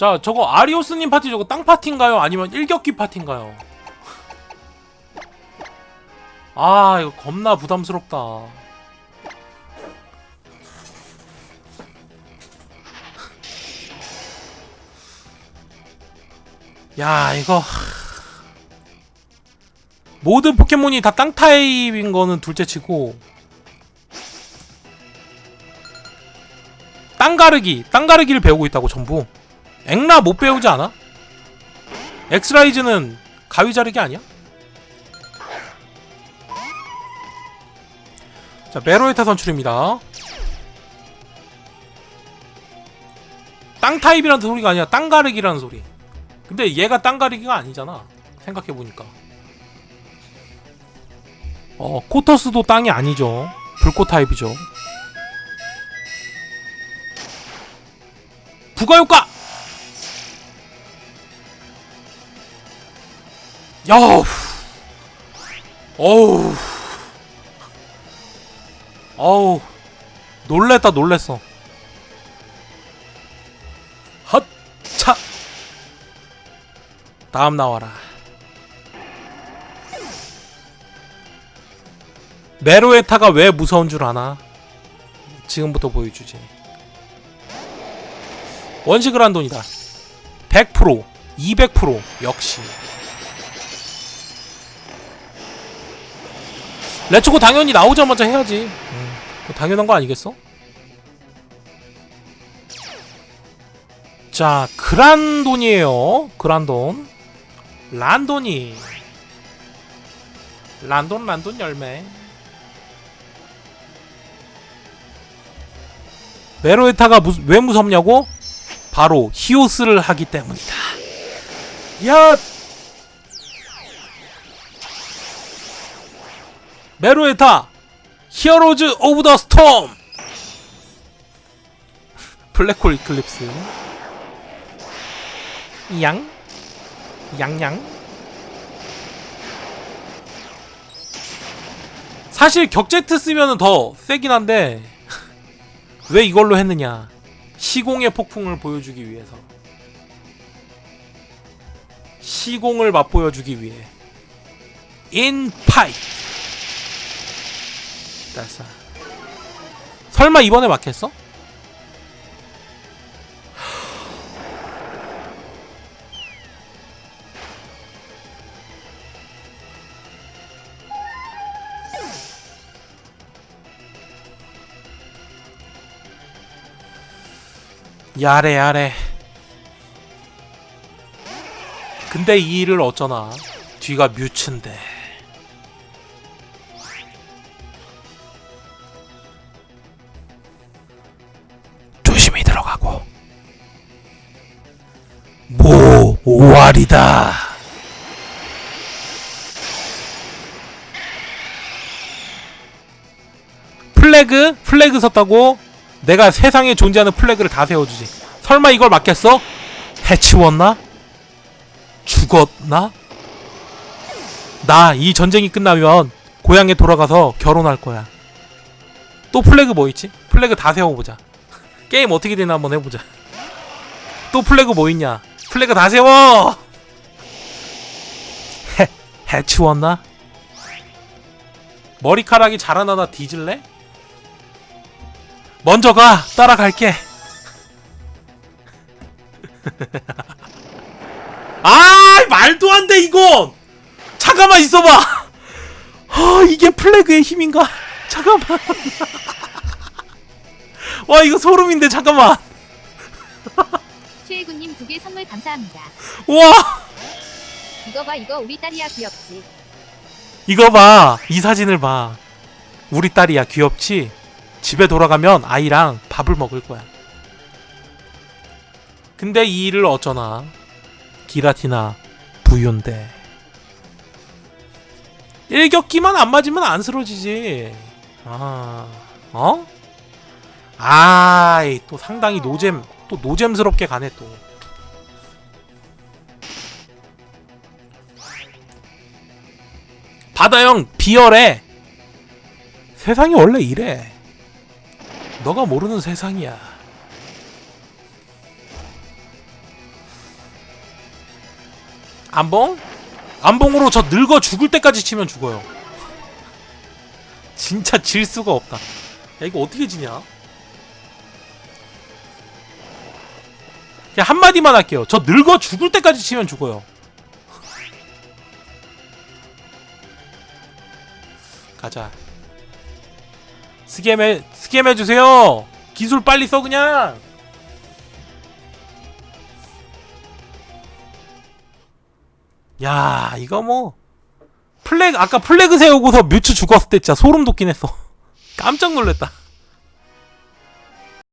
자 저거 아리오스님 파티 저거 땅 파티인가요? 아니면 일격기 파티인가요? 아 이거 겁나 부담스럽다 야 이거 모든 포켓몬이 다 땅 타입인 거는 둘째치고 땅 가르기 땅 가르기를 배우고 있다고 전부 엑라 못 배우지 않아? 엑스라이즈는 가위 자르기 아니야? 자 메로에타 선출입니다. 땅 타입이라는 소리가 아니라 땅 가르기라는 소리. 근데 얘가 땅 가르기가 아니잖아 생각해보니까. 어 코터스도 땅이 아니죠. 불꽃 타입이죠. 부가효과 야우. 어우. 어우. 놀랬다 놀랬어. 헛차. 다음 나와라. 메로에타가 왜 무서운 줄 아나? 지금부터 보여주지. 원식을 한 돈이다. 100% 200% 역시 레츠고 당연히 나오자마자 해야지. 음, 당연한 거 아니겠어? 자 그란돈이에요. 그란돈. 란돈이. 란돈 란돈 열매. 메로에타가 무, 왜 무섭냐고? 바로 히오스를 하기 때문이다. 야 메로에타 히어로즈 오브 더 스톰. 블랙홀 이클립스. 양? 양양? 사실 격제트 쓰면은 더 세긴 한데 왜 이걸로 했느냐. 시공의 폭풍을 보여주기 위해서. 시공을 맛보여주기 위해. 인파이트 됐어 설마 이번에 막혔어? 야래 야래. 근데 이 일을 어쩌나? 뒤가 뮤츠인데 조심히 들어가고 모 오알이다 플래그 플래그 섰다고 내가 세상에 존재하는 플래그를 다 세워주지 설마 이걸 맞겠어? 해치웠나? 죽었나? 나 이 전쟁이 끝나면 고향에 돌아가서 결혼할 거야 또 플래그 뭐 있지? 플래그 다 세워보자 게임 어떻게 되나 한번 해보자. 또 플래그 뭐 있냐? 플래그 다 세워! 해, 해치웠나? 머리카락이 자라나다 뒤질래? 먼저 가! 따라갈게! 아 말도 안 돼 이건! 잠깐만 있어봐! 아 이게 플래그의 힘인가? 잠깐만 와 이거 소름인데 잠깐만. 최혜구님 두 개 선물 감사합니다. 와! 이거 봐 이거 우리 딸이야 귀엽지. 이거 봐. 이 사진을 봐. 우리 딸이야 귀엽지? 집에 돌아가면 아이랑 밥을 먹을 거야. 근데 이 일을 어쩌나? 기라티나 부유인데. 일격기만 안 맞으면 안 쓰러지지. 아 어? 아이 또 상당히 노잼 또 노잼스럽게 가네 또 바다형 비열해 세상이 원래 이래 너가 모르는 세상이야 안봉? 안봉으로 저 늙어 죽을 때까지 치면 죽어요. 진짜 질 수가 없다. 야 이거 어떻게 지냐? 그냥 한마디만 할게요. 저 늙어 죽을 때까지 치면 죽어요. 가자. 스겜해 스겜해 주세요. 기술 빨리 써 그냥. 야 이거 뭐 플래그 아까 플래그 세우고서 뮤츠 죽었을 때 진짜 소름 돋긴 했어. 깜짝 놀랐다.